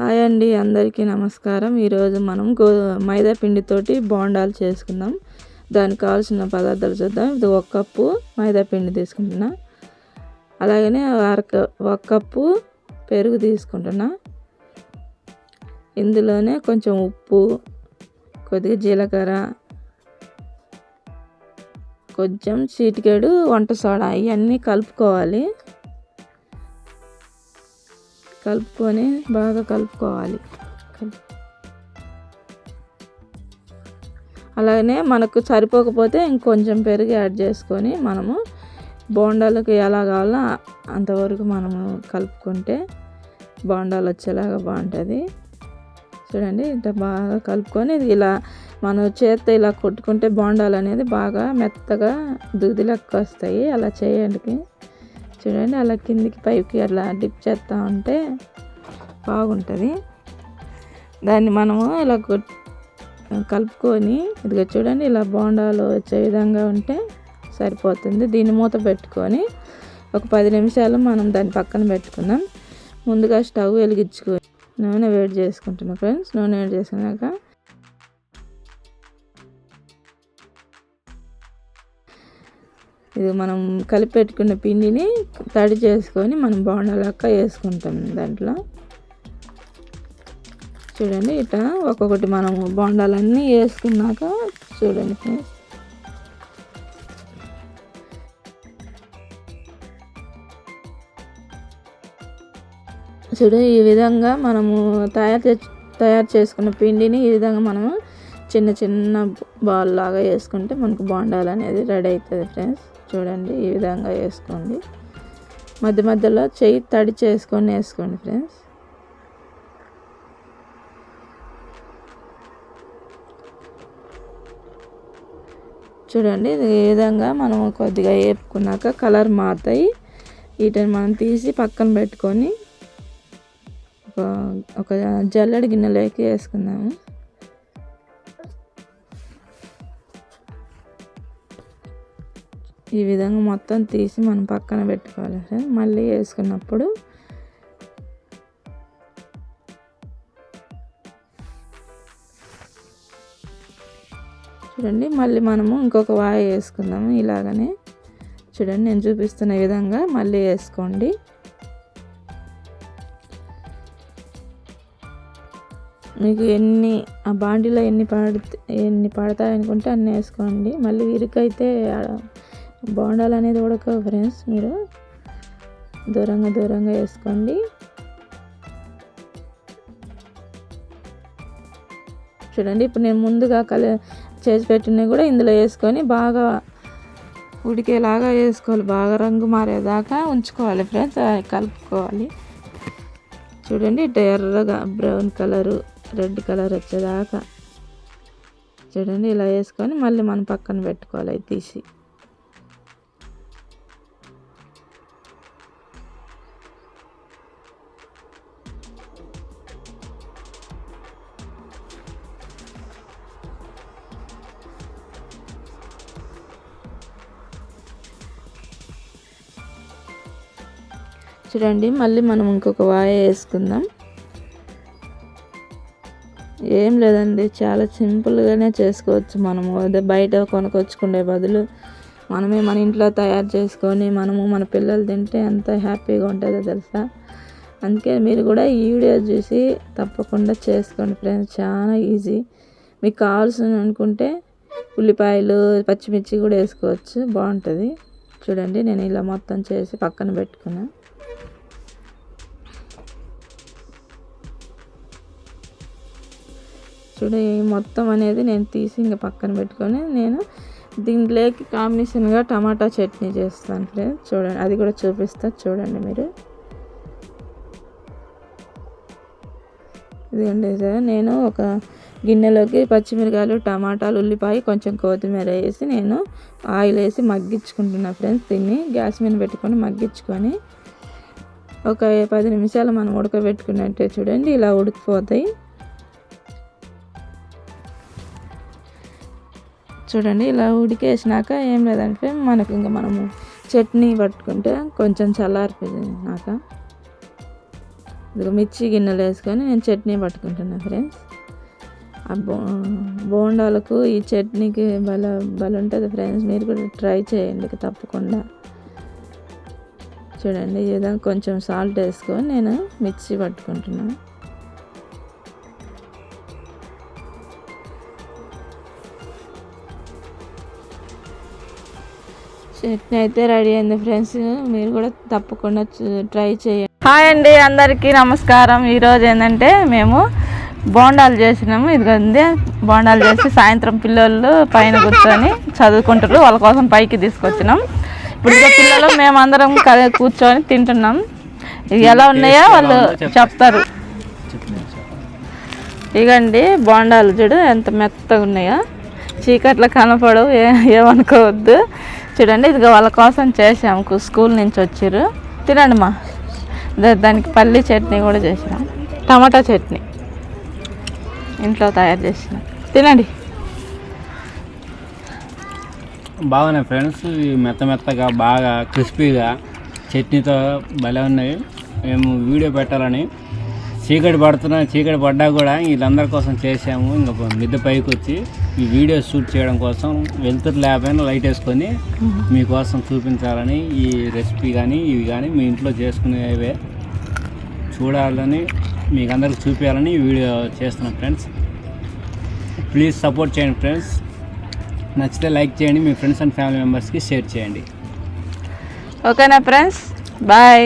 Hi అండి అందరికీ నమస్కారం. ఈరోజు మనం గో మైదా పిండితోటి బోండాలు చేసుకుందాం. దానికి కావాల్సిన పదార్థాలు చూద్దాం. ఇది ఒక కప్పు మైదా పిండి తీసుకుంటున్నా. అలాగనే అరక ఒక కప్పు పెరుగు తీసుకుంటున్నా. ఇందులోనే కొంచెం ఉప్పు కొద్దిగా జీలకర్ర కొంచెం చీటికేడు వంట సోడా ఇవన్నీ కలుపుకోవాలి. కలుపుకొని బాగా కలుపుకోవాలి. అలాగనే మనకు సరిపోకపోతే ఇంకొంచెం పెరుగు యాడ్ చేసుకొని మనము బోండాలకు ఎలా కావాలో అంతవరకు మనము కలుపుకుంటే బోండాలు వచ్చేలాగా బాగుంటుంది. చూడండి ఇంత బాగా కలుపుకొని ఇది ఇలా మనం చేత్తో ఇలా కొట్టుకుంటే బోండాలు అనేది బాగా మెత్తగా దుదిలెక్క వస్తాయి. అలా చేయండి చూడండి అలా కిందికి పైకి అలా డిప్ చేస్తూ ఉంటే బాగుంటుంది. దాన్ని మనము ఇలా కలుపుకొని ఇదిగో చూడండి ఇలా బోండాలు వచ్చే విధంగా ఉంటే సరిపోతుంది. దీన్ని మూత పెట్టుకొని ఒక పది నిమిషాలు మనం దాన్ని పక్కన పెట్టుకుందాం. ముందుగా స్టవ్ వెలిగించుకొని నూనె వేడి చేసుకుంటున్నాం ఫ్రెండ్స్. నూనె వేడి చేసుకున్నాక ఇది మనం కలిపి పెట్టుకున్న పిండిని తడి చేసుకొని మనం బోండాలక్క వేసుకుంటాం దాంట్లో. చూడండి ఇట్లా ఒక్కొక్కటి మనం బోండాలన్నీ వేసుకున్నాక చూడండి ఫ్రెండ్స్. చూడు ఈ విధంగా మనము తయారు తయారు చేసుకున్న పిండిని ఈ విధంగా మనము చిన్న చిన్న బాల్ లాగా వేసుకుంటే మనకు బోండాలు అనేది రెడీ అవుతుంది ఫ్రెండ్స్. చూడండి ఈ విధంగా వేసుకోండి. మధ్య మధ్యలో చెయ్యి తడి చేసుకొని వేసుకోండి ఫ్రెండ్స్. చూడండి ఈ విధంగా మనం కొద్దిగా వేపుకున్నాక కలర్ మారుతాయి. వీటిని మనం తీసి పక్కన పెట్టుకొని ఒక ఒక గిన్నెలోకి వేసుకుందాము. ఈ విధంగా మొత్తం తీసి మనం పక్కన పెట్టుకోవాలి సార్. మళ్ళీ వేసుకున్నప్పుడు చూడండి మళ్ళీ మనము ఇంకొక వాయి వేసుకుందాము. ఇలాగనే చూడండి నేను చూపిస్తున్న విధంగా మళ్ళీ వేసుకోండి. మీకు ఎన్ని ఆ బాండీలో ఎన్ని పడితే ఎన్ని పడతాయనుకుంటే అన్నీ వేసుకోండి. మళ్ళీ ఇరుకైతే బోండాలు అనేది ఉడక ఫ్రెండ్స్ మీరు దూరంగా దూరంగా వేసుకోండి. చూడండి ఇప్పుడు నేను ముందుగా కల చేసి పెట్టినవి కూడా ఇందులో వేసుకొని బాగా ఉడికేలాగా వేసుకోవాలి. బాగా రంగు మారేదాకా ఉంచుకోవాలి ఫ్రెండ్స్ కలుపుకోవాలి. చూడండి ఇట్లా ఎర్రగా బ్రౌన్ కలరు రెడ్ కలర్ వచ్చేదాకా. చూడండి ఇలా వేసుకొని మళ్ళీ మనం పక్కన పెట్టుకోవాలి తీసి. చూడండి మళ్ళీ మనం ఇంకొక వాయ వేసుకుందాం. ఏం లేదండి చాలా సింపుల్గానే చేసుకోవచ్చు మనము. అదే బయట కొనుకొచ్చుకునే బదులు మనమే మన ఇంట్లో తయారు చేసుకొని మనము మన పిల్లలు తింటే ఎంత హ్యాపీగా ఉంటుందో తెలుసా? అందుకే మీరు కూడా ఈ వీడియో చూసి తప్పకుండా చేసుకోండి ఫ్రెండ్స్. చాలా ఈజీ. మీకు కావాల్సిన అనుకుంటే ఉల్లిపాయలు పచ్చిమిర్చి కూడా వేసుకోవచ్చు. బాగుంటుంది. చూడండి నేను ఇలా మొత్తం చేసి పక్కన పెట్టుకున్నాను చూడ మొత్తం అనేది నేను తీసి ఇంకా పక్కన పెట్టుకొని నేను దీంట్లోకి కాంబినేషన్గా టమాటా చట్నీ చేస్తాను ఫ్రెండ్స్. చూడండి అది కూడా చూపిస్తా చూడండి మీరు. ఇదిగండి సార్ నేను ఒక గిన్నెలోకి పచ్చిమిరకాయలు టమాటాలు ఉల్లిపాయ కొంచెం కొత్తిమీర వేసి నేను ఆయిల్ వేసి మగ్గించుకుంటున్నా ఫ్రెండ్స్. దీన్ని గ్యాస్ మీద పెట్టుకొని మగ్గించుకొని ఒక పది నిమిషాలు మనం ఉడకబెట్టుకున్నట్టే చూడండి ఇలా ఉడికిపోతాయి. చూడండి ఇలా ఉడికేసినాక ఏం లేదంటే మనకు ఇంకా మనము చట్నీ పట్టుకుంటే కొంచెం చల్లారిపోయినాక. ఇదిగో మిర్చి గిన్నెలు వేసుకొని నేను చట్నీ పట్టుకుంటున్నా ఫ్రెండ్స్. ఆ బో బోండాలకు ఈ చట్నీకి బల బల ఉంటుంది ఫ్రెండ్స్. మీరు కూడా ట్రై చేయండి తప్పకుండా. చూడండి ఏదో కొంచెం సాల్ట్ వేసుకొని నేను మిక్సీ పట్టుకుంటున్నాను చట్నీ అయితే రెడీ అయింది ఫ్రెండ్స్. మీరు కూడా తప్పకుండా చూ- ట్రై చేయండి. హాయ్ అండి అందరికీ నమస్కారం. ఈరోజు ఏంటంటే మేము బోండాలు చేసినాము ఇదిగంది బోండాలు చేసి సాయంత్రం పిల్లలు పైన కూర్చొని చదువుకుంటారు వాళ్ళ కోసం పైకి తీసుకొచ్చినాం. ఇప్పుడు పిల్లలు మేమందరం కలి- కూర్చొని తింటున్నాం. ఇవి ఎలా ఉన్నాయో వాళ్ళు చెప్తారు. ఇగండి బోండాలు చూడు ఎంత మెత్తగా ఉన్నాయో. చీకట్లో కనపడవు ఏ ఏమనుకోవద్దు. చూడండి ఇది వాళ్ళ కోసం చేసాము స్కూల్ నుంచి వచ్చారు తినండి మా. దానికి పల్లి చట్నీ కూడా చేసినాం. టమాటా చట్నీ. ఇంట్లో తయారు చేసినాం. తినండి. బాగున్నాయి ఫ్రెండ్స్. ఇవి మెత్త మెత్తగా బాగా క్రిస్పీగా చట్నీతో భలే ఉన్నాయి. మేము వీడియో పెట్టాలని చీకటి పడుతున్నా చీకటి పడ్డా కూడా వీళ్ళందరి కోసం చేసాము ఇంకా మిద్దె పైకి వచ్చి ఈ వీడియో షూట్ చేయడం కోసం వెళ్తురు లేకపోయినా లైట్ వేసుకొని మీకోసం చూపించాలని ఈ రెసిపీ కానీ ఇవి కానీ మీ ఇంట్లో చేసుకునేవే చూడాలని మీకు అందరికి చూపించాలని వీడియో చేస్తున్నాను ఫ్రెండ్స్. ప్లీజ్ సపోర్ట్ చేయండి ఫ్రెండ్స్. నచ్చితే లైక్ చేయండి మీ ఫ్రెండ్స్ అండ్ ఫ్యామిలీ మెంబర్స్కి షేర్ చేయండి. ఓకేనా ఫ్రెండ్స్? బాయ్.